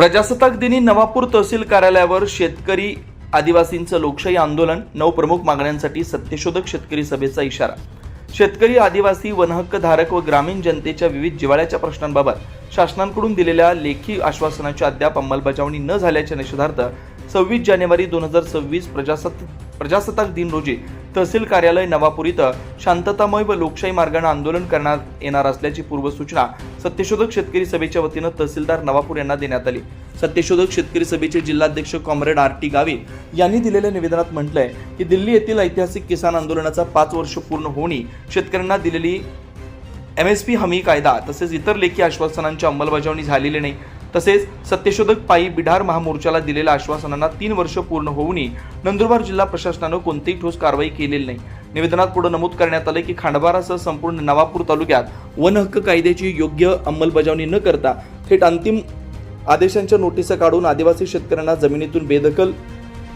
प्रजासत्ताक दिनी नवापूर तहसील कार्यालयावर शेतकरी आदिवासींचं लोकशाही आंदोलन. नऊ प्रमुख मागण्यांसाठी सत्यशोधक शेतकरी सभेचा इशारा. शेतकरी आदिवासी वनहक्क धारक व ग्रामीण जनतेच्या विविध जिवाळ्याच्या प्रश्नांबाबत शासनाकडून दिलेल्या लेखी आश्वासनाची अद्याप अंमलबजावणी न झाल्याच्या निषेधार्थ सव्वीस जानेवारी दोन हजार सव्वीस प्रजासत्ताक प्रजासत्ताक दिन रोजी तहसील कार्यालय नवापूर इथं शांततामय व लोकशाही मार्गाने आंदोलन करण्यात येणार असल्याची पूर्वसूचना सत्यशोधक शेतकरी सभेच्या वतीनं तहसीलदार नवापूर यांना देण्यात आली. सत्यशोधक शेतकरी सभेचे जिल्हाध्यक्ष कॉम्रेड आर टी गावित यांनी दिलेल्या निवेदनात म्हटलंय की दिल्ली येथील ऐतिहासिक किसान आंदोलनाचा पाच वर्ष पूर्ण होणी शेतकऱ्यांना दिलेली एम एस पी हमी कायदा तसेच इतर लेखी आश्वासनांची अंमलबजावणी झालेली नाही. तसेच सत्यशोधक पायी बिढार महामोर्चाला दिलेल्या आश्वासनांना तीन वर्ष पूर्ण होऊनही नंदुरबार जिल्हा प्रशासनानं कोणतीही ठोस कारवाई केलेली नाही. निवेदनात पुढे नमूद करण्यात आले की खांडबारासह संपूर्ण नवापूर तालुक्यात वन हक्क कायद्याची योग्य अंमलबजावणी न करता थेट अंतिम आदेशांच्या नोटिसा काढून आदिवासी शेतकऱ्यांना जमिनीतून बेदखल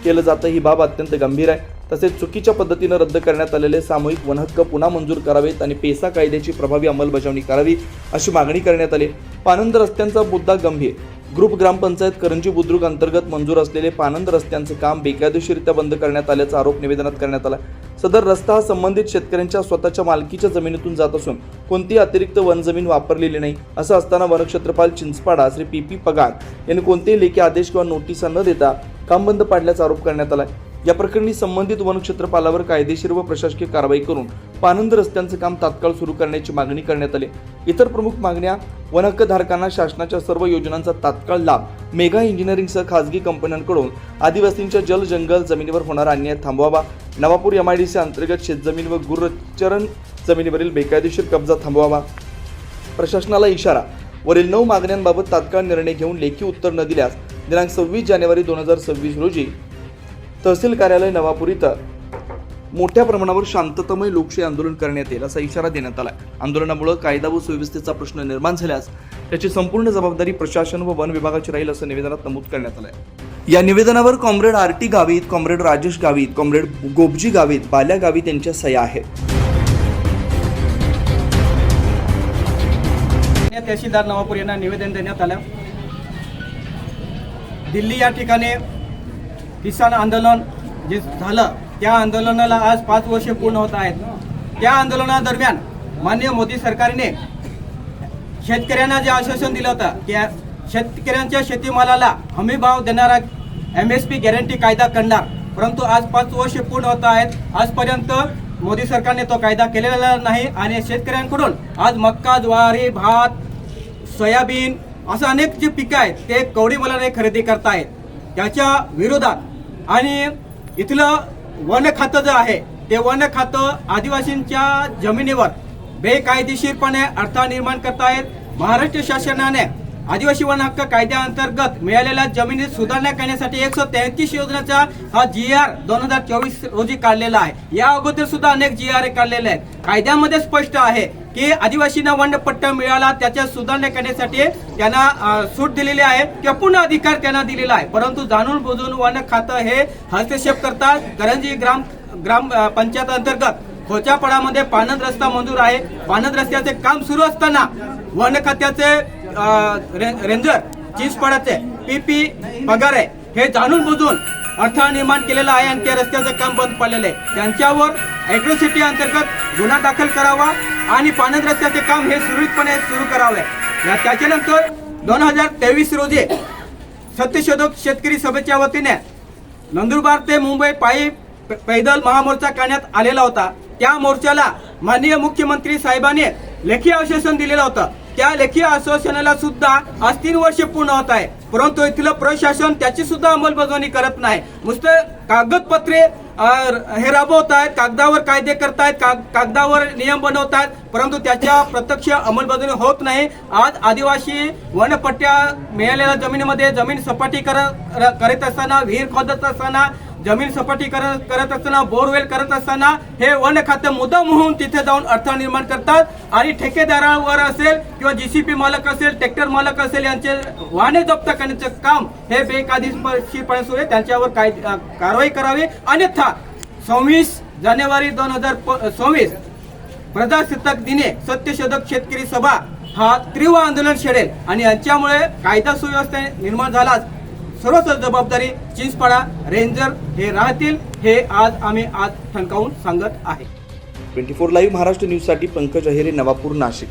केलं जातं ही बाब अत्यंत गंभीर आहे. तसेच चुकीच्या पद्धतीनं रद्द करण्यात आलेले सामूहिक वनहक्क पुन्हा मंजूर करावेत आणि पेसा कायद्याची प्रभावी अंमलबजावणी करावी अशी मागणी करण्यात आली. पानंद रस्त्यांचा मुद्दा गंभीर. ग्रुप ग्रामपंचायत करंजी बुद्रुक अंतर्गत मंजूर असलेले पानंद रस्त्यांचं काम बेकायदेशीरित्या बंद करण्यात आल्याचा आरोप निवेदनात करण्यात आला. सदर रस्ता हा संबंधित शेतकऱ्यांच्या स्वतःच्या मालकीच्या जमिनीतून जात असून कोणतीही अतिरिक्त वन जमीन वापरलेली नाही. असं असताना वनक्षेत्रपाल चिंचपाडा श्री पी पी पगार यांनी कोणतेही लेखी आदेश किंवा नोटिसा न देता काम बंद पाडल्याचा आरोप करण्यात आला. या प्रकरणी संबंधित वनक्षेत्रपालावर कायदेशीर व प्रशासकीय कारवाई करून पानंद रस्त्यांचं काम तात्काळ सुरू करण्याची मागणी करण्यात आली. इतर प्रमुख मागण्या वनहक्कधारकांना शासनाच्या सर्व योजनांचा तात्काळ लाभ मेगा इंजिनिअरिंगसह खासगी कंपन्यांकडून आदिवासींच्या जल जंगल जमिनीवर होणारा अन्याय थांबवावा. नवापूर एमआयडीसी अंतर्गत शेतजमीन व गुरचरण जमिनीवरील बेकायदेशीर कब्जा थांबवावा. प्रशासनाला इशारा वरील नऊ मागण्यांबाबत तात्काळ निर्णय घेऊन लेखी उत्तर न दिल्यास दिनांक सव्वीस जानेवारी दोन हजार सव्वीस रोजी तहसील कार्यालय नवापूर इथं मोठ्या प्रमाणावर शांततामय लोकशाही आंदोलन करण्यात येईल असा इशारा देण्यात आला आंदोलनामुळे कायदा व सुव्यवस्थेचा प्रश्न निर्माण झाल्यास त्याची संपूर्ण जबाबदारी प्रशासन व वन विभागाची राहील असं निवेदनात नमूद करण्यात आलं आहे या निवेदनावर comrade R T Gavit comrade Rajesh Gavit comrade Gobji Gavit Balya Gavit यांच्या सह्या आहेत. या तहसीलदार नवापूर यांना निवेदन देण्यात आलं. दिल्ली या ठिकाणी किसान आंदोलन जे झालं त्या आंदोलनाला आज पाच वर्षे पूर्ण होत आहेत. त्या आंदोलनादरम्यान माननीय मोदी सरकारने शेतकऱ्यांना जे आश्वासन दिलं होतं की शेतकऱ्यांच्या शेतीमालाला हमी भाव देणारा एम एस पी गॅरंटी कायदा करणार. परंतु आज पाच वर्षे पूर्ण होत आहेत. आजपर्यंत मोदी सरकारने तो कायदा केलेला नाही आणि शेतकऱ्यांकडून आज मक्का ज्वारी भात सोयाबीन असं अनेक जे पिकं आहेत ते कवडी मलाने खरेदी करतायत. त्याच्या विरोधात आणि इथलं वन खातं जे आहे ते वन खातं आदिवासींच्या जमिनीवर बेकायदेशीरपणे अडथळा निर्माण करतायत. महाराष्ट्र शासनाने आदिवासी वन हक्क कायद्याअंतर्गत मिळालेल्या जमिनीत सुधारणा करण्यासाठी एकशे तेहतीस योजनेचा हा जी आर दोन हजार चोवीस रोजी काढलेला आहे. या अगोदर सुद्धा अनेक जी आर काढलेले आहेत. कायद्यामध्ये स्पष्ट आहे की आदिवासींना वनपट्टा मिळाला त्याच्या सुधारणा करण्यासाठी त्यांना सूट दिलेली आहे किंवा पूर्ण अधिकार त्यांना दिलेला आहे. परंतु जाणून बुजून वन खातं हे हस्तक्षेप करतात. करंजी ग्राम ग्राम पंचायत अंतर्गत खोच्यापडामध्ये पानद रस्ता मंजूर आहे. पानद रस्त्याचे काम सुरू असताना वन खात्याचे रेंजर चीज पी पीपी पगार आहे. हे जाणून बुजून अडथळा निर्माण केलेला आहे आणि त्या रस्त्याचं काम बंद पडलेलं आहे. त्यांच्यावर अॅट्रॉसिटी अंतर्गत गुन्हा दाखल करावा आणि पाण्यात रस्त्याचे काम हे सुरळीतपणे सुरू करावे. या त्याच्यानंतर दोन हजार तेवीस रोजी सत्यशोधक शेतकरी सभेच्या वतीने नंदुरबार ते मुंबई पायी पैदल महामोर्चा करण्यात आलेला होता. त्या मोर्चाला माननीय मुख्यमंत्री साहेबांनी लेखी आश्वासन दिलेलं होतं. त्या लेखी आश्वासनाला सुद्धा आज तीन वर्ष पूर्ण होत आहे. परंतु इथलं प्रशासन त्याची सुद्धा अंमलबजावणी करत नाही. नुसतं कागदपत्रे हे राबवत आहेत कागदावर कायदे करतायत काग कागदावर नियम बनवतायत परंतु त्याच्या प्रत्यक्ष अंमलबजावणी होत नाही. आज आदिवासी वनपट्ट्या मिळालेल्या जमिनीमध्ये जमीन सपाटी करत करीत असताना विहीर खोदत असताना जमीन सपाटी करत असताना बोरवेल करत असताना हे वन खातं मुद्दाम होऊन तिथे जाऊन अडथळा निर्माण करतात. आणि ठेकेदारावर असेल किंवा जीसीपी मालक असेल ट्रॅक्टर मालक असेल यांचे वाहने जप्त करण्याचे काम हे बेकायदेशीरपणे सुरू आहे. त्यांच्यावर काय कारवाई करावी. अन्यथा सव्वीस जानेवारी दोन हजार सव्वीस. प्रजासत्ताक दिने सत्यशोधक शेतकरी सभा हा तीव्र आंदोलन छेडेल आणि यांच्यामुळे कायदा सुव्यवस्था निर्माण झालाच. सर्वच जबाबदारी चिंचपाडा रेंजर हे राहतील हे आज आम्ही आज ठणकावून सांगत आहे. ट्वेंटी फोर लाईव्ह महाराष्ट्र न्यूजसाठी पंकज अहिरे नवापूर नाशिक.